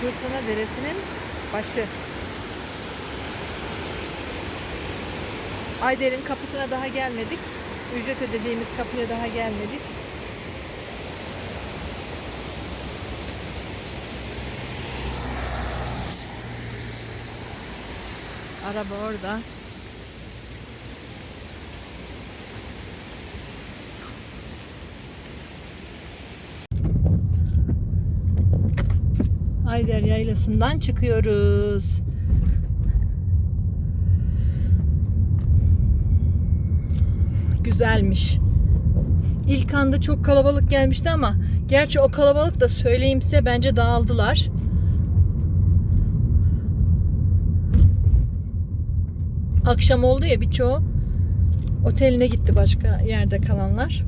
Fırtına Deresi'nin başı. Ayder'in kapısına daha gelmedik. Ücret ödediğimiz kapıya daha gelmedik. Araba orada. Ayder Yaylası'ndan çıkıyoruz. Güzelmiş. İlk anda çok kalabalık gelmişti ama gerçi o kalabalık da söyleyeyim size bence dağıldılar. Akşam oldu ya birçoğu oteline gitti başka yerde kalanlar.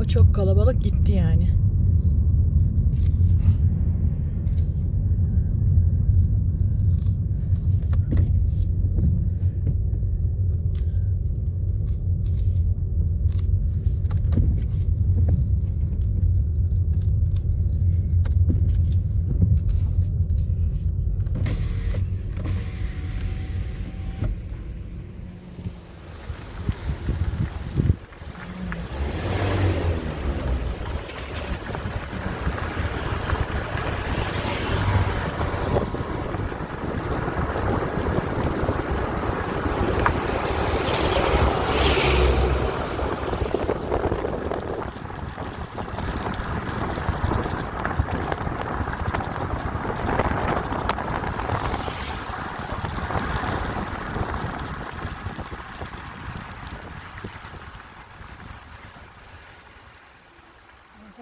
O çok kalabalık gitti yani.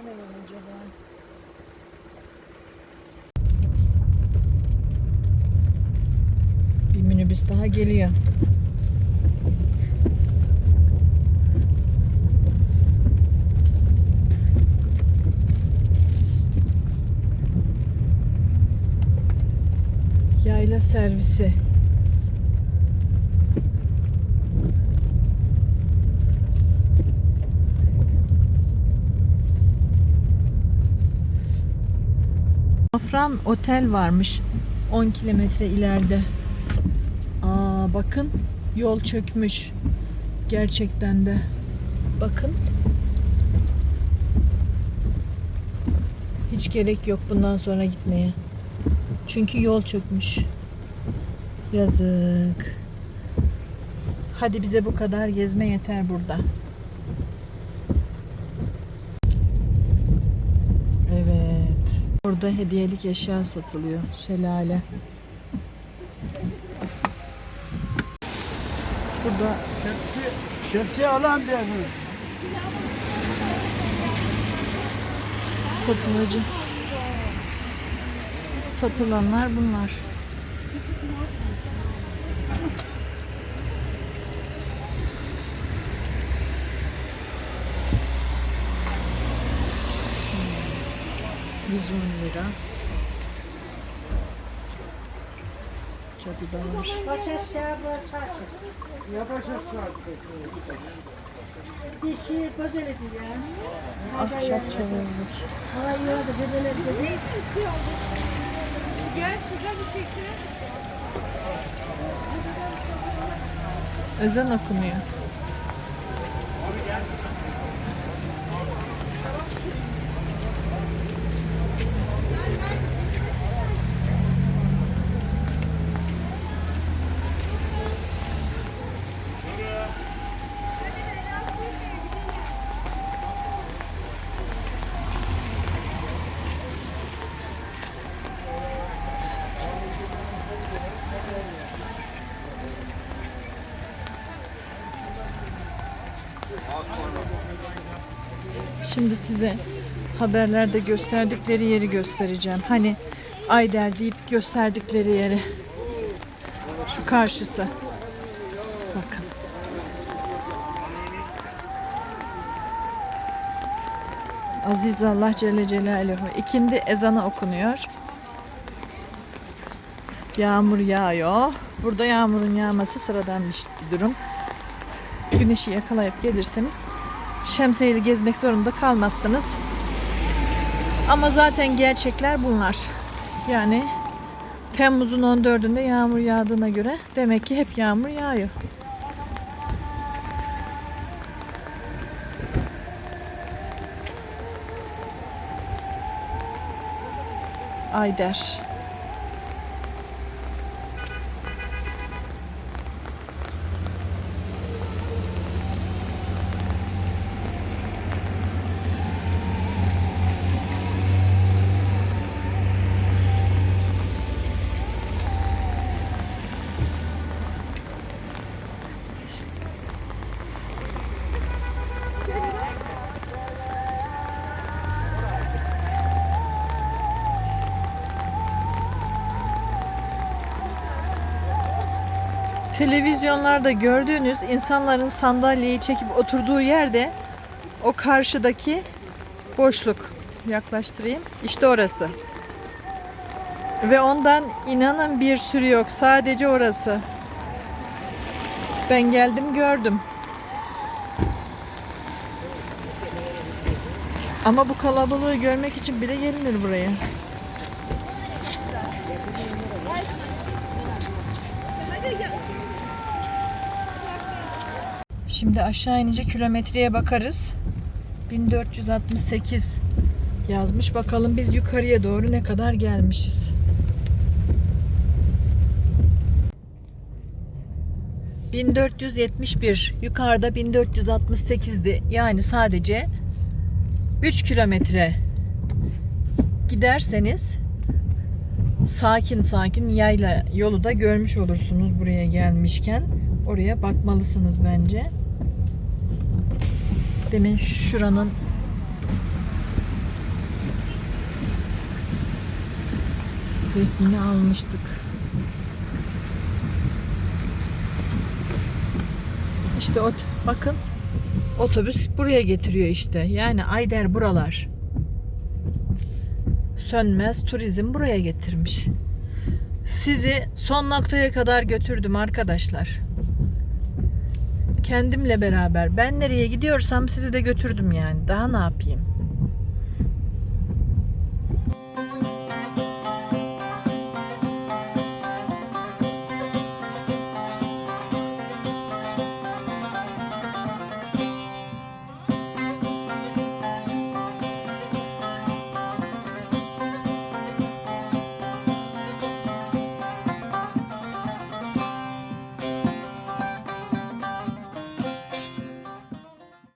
Ne var acaba? Bir minibüs daha geliyor. Yayla servisi. Afran Otel varmış 10 kilometre ileride. Bakın yol çökmüş. Gerçekten de. Bakın. Hiç gerek yok bundan sonra gitmeye. Çünkü yol çökmüş. Yazık. Hadi bize bu kadar gezme yeter burada. Evet. Orada hediyelik eşya satılıyor. Şelale. Burada Şemsiye, şemsiye alan bir mi? satılacı. Satılanlar bunlar. Hmm. 110 lira. Çatıda var. Baş aşağı baş aşağı. Yavaş aşağı. Bir şey güzel ediyor. Ahşap çevirdik. Hava yiyordu bebeler dedi. Ezan okunuyor. Şimdi size haberlerde gösterdikleri yeri göstereceğim. Hani Ayder deyip gösterdikleri yeri. Şu karşısı. Bakın. Aziz Allah Celle Celaluhu. İkindi ezanı okunuyor. Yağmur yağıyor. Burada yağmurun yağması sıradan bir durum. Güneşi yakalayıp gelirseniz şemsiyeli gezmek zorunda kalmazsınız. Ama zaten gerçekler bunlar. Yani Temmuz'un 14'ünde yağmur yağdığına göre demek ki hep yağmur yağıyor. Ayder. Televizyonlarda gördüğünüz insanların sandalyeyi çekip oturduğu yerde o karşıdaki boşluk yaklaştırayım. İşte orası. Ve ondan inanın bir sürü yok. Sadece orası. Ben geldim gördüm. Ama bu kalabalığı görmek için bile gelinir buraya. Şimdi aşağı inince kilometreye bakarız. 1468 yazmış. Bakalım biz yukarıya doğru ne kadar gelmişiz. ...1471... ...yukarıda 1468'di. Yani sadece... ...3 kilometre... ...giderseniz... ...sakin sakin yayla yolu da görmüş olursunuz... ...buraya gelmişken... ...oraya bakmalısınız bence... Demin şuranın resmini almıştık. İşte ot bakın otobüs buraya getiriyor işte. Yani Ayder buralar. Sönmez turizm buraya getirmiş. Sizi son noktaya kadar götürdüm arkadaşlar kendimle beraber ben nereye gidiyorsam sizi de götürdüm yani. Daha ne yapayım?